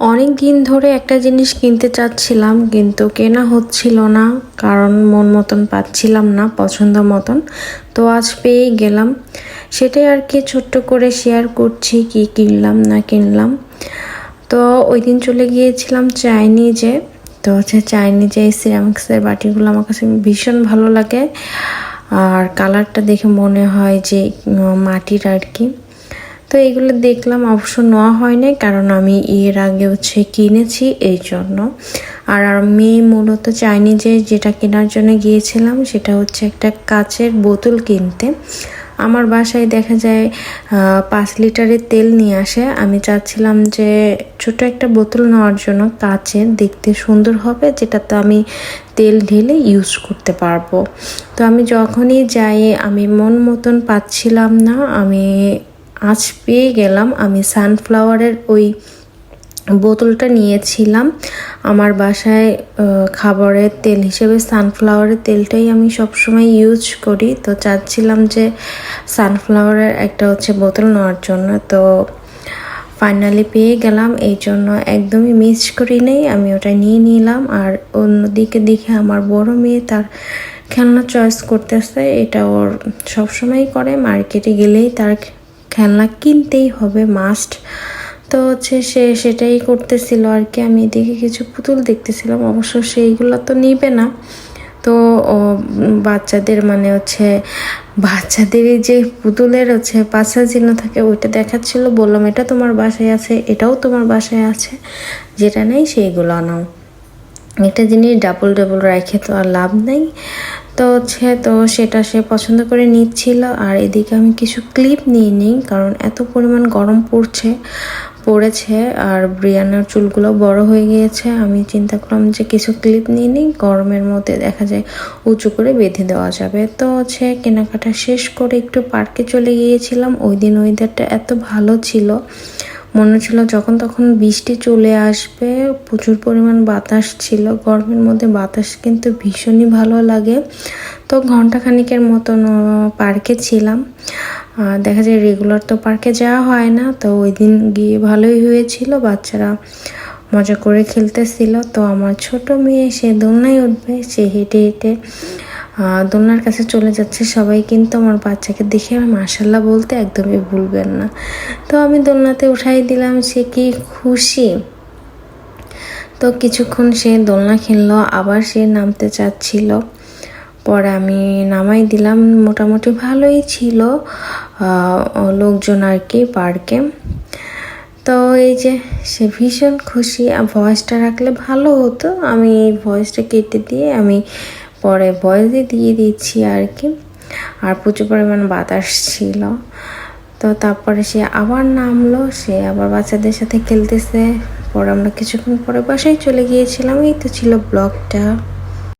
অনেক দিন ধরে একটা জিনিস কিনতে চাচ্ছিলাম, কিন্তু কেনা হচ্ছিল না, কারণ মন মতন পাচ্ছিলাম না, পছন্দ মতন। তো আজ পেয়ে গেলাম। সেটাই আর কি ছোট্ট করে শেয়ার করছি, কি কিনলাম, না কিনলাম। তো ওই দিন চলে গিয়েছিলাম চাইনিজে। তো হচ্ছে চাইনিজে এই সিরামিক্সের বাটিগুলো আমার কাছে ভীষণ ভালো লাগে। আর কালারটা দেখে মনে হয় যে মাটির আর কি। তো এগুলো দেখলাম। অবশ্য নেওয়া হয়নি, কারণ আমি এর আগে হচ্ছে কিনেছি এই জন্য। আর আমি মূলত চাইনিজে যেটা কেনার জন্য গিয়েছিলাম, সেটা হচ্ছে একটা কাচের বোতল কিনতে। আমার বাসায় দেখা যায় পাঁচ লিটারের তেল নিয়ে আসে। আমি চাচ্ছিলাম যে ছোট একটা বোতল নেওয়ার জন্য কাচের, দেখতে সুন্দর হবে, যেটাতে আমি তেল ঢেলে ইউজ করতে পারব। তো আমি যখনই যাই, আমি মন মতন পাচ্ছিলাম না। আমি আজ পেয়ে গেলাম। আমি সানফ্লাওয়ারের ওই বোতলটা নিয়েছিলাম। আমার বাসায় খাবারের তেল হিসেবে সানফ্লাওয়ারের তেলটাই আমি সবসময় ইউজ করি। তো চাচ্ছিলাম যে সানফ্লাওয়ারের একটা হচ্ছে বোতল নেওয়ার জন্য। তো ফাইনালি পেয়ে গেলাম। এই জন্য একদমই মিস করি নেই। আমি ওটা নিয়ে নিলাম। আর অন্যদিকে দেখে আমার বড় মেয়ে তার খেলনা চয়েস করতেছে। এটা ওর সবসময় করে। মার্কেটে গেলেই তার খেলনা কিনতেই হবে মাস্ট তো হচ্ছে সে সেটাই করতেছিল আর কি। আমি এদিকে কিছু পুতুল দেখতেছিলাম, অবশ্য সেইগুলো তো নিবে না। তো বাচ্চাদের মানে হচ্ছে বাচ্চাদের যে পুতুলের হচ্ছে পাঁচা চিহ্ন থাকে, ওইটা দেখাচ্ছিল, বললাম, এটা তোমার বাসায় আছে, এটাও তোমার বাসায় আছে, যেটা নেই সেইগুলো নাও একটা জিনিস ডাবল ডাবল রাখে তো আর লাভ নেই। তো হচ্ছে, তো সেটা সে পছন্দ করে নিচ্ছিল। আর এদিকে আমি কিছু ক্লিপ নিয়ে নিই, কারণ এত পরিমাণ গরম পড়ছে, পড়েছে, আর ব্রিয়ানার চুলগুলো বড় হয়ে গিয়েছে। আমি চিন্তা করলাম যে কিছু ক্লিপ নিয়ে নিই, গরমের মধ্যে দেখা যায় উঁচু করে বেঁধে দেওয়া যাবে। তো হচ্ছে, কেনাকাটা শেষ করে একটু পার্কে চলে গিয়েছিলাম। ওই দিন ওয়েদারটা এত ভালো ছিল মনে ছিল যখন তখন বৃষ্টি চলে আসবে, প্রচুর পরিমাণ বাতাস ছিল। গরমের মধ্যে বাতাস কিন্তু ভীষণই ভালো লাগে। তো ঘন্টাখানিকের মতন পার্কে ছিলাম। দেখা যায় রেগুলার তো পার্কে যাওয়া হয় না, তো ওই দিন গিয়ে ভালোই হয়েছিল। বাচ্চারা মজা করে খেলতেছিল। তো আমার ছোট মেয়ে, সে দোলনায় উঠবে, সে হেঁটে হেঁটে দোলনার কাছে চলে যাচ্ছে। সবাই কিন্তু আমার বাচ্চাকে দেখে মাসাল্লাহ বলতে একদমই ভুলবেন না। তো আমি দোলনাতে উঠাই দিলাম, সে কি খুশি? তো কিছুক্ষণ সে দোলনা খেললো আবার সে নামতে চাচ্ছিল। পরে আমি নামাই দিলাম, মোটামুটি ভালোই ছিল লোকজন আর কি পার্কে। তো এই যে সে ভীষণ খুশি ভয়েসটা রাখলে ভালো হতো। আমি ভয়েসটা কেটে দিয়ে আমি পরে ভয়েসে দিয়ে দিচ্ছি আর কি। আর প্রচুর পরিমাণ বাতাস ছিল। তো তারপরে সে আবার নামলো, সে আবার বাচ্চাদের সাথে খেলতেছে। পরে আমরা কিছুক্ষণ পরে বাসায় চলে গিয়েছিলাম। এই তো ছিল ব্লগটা।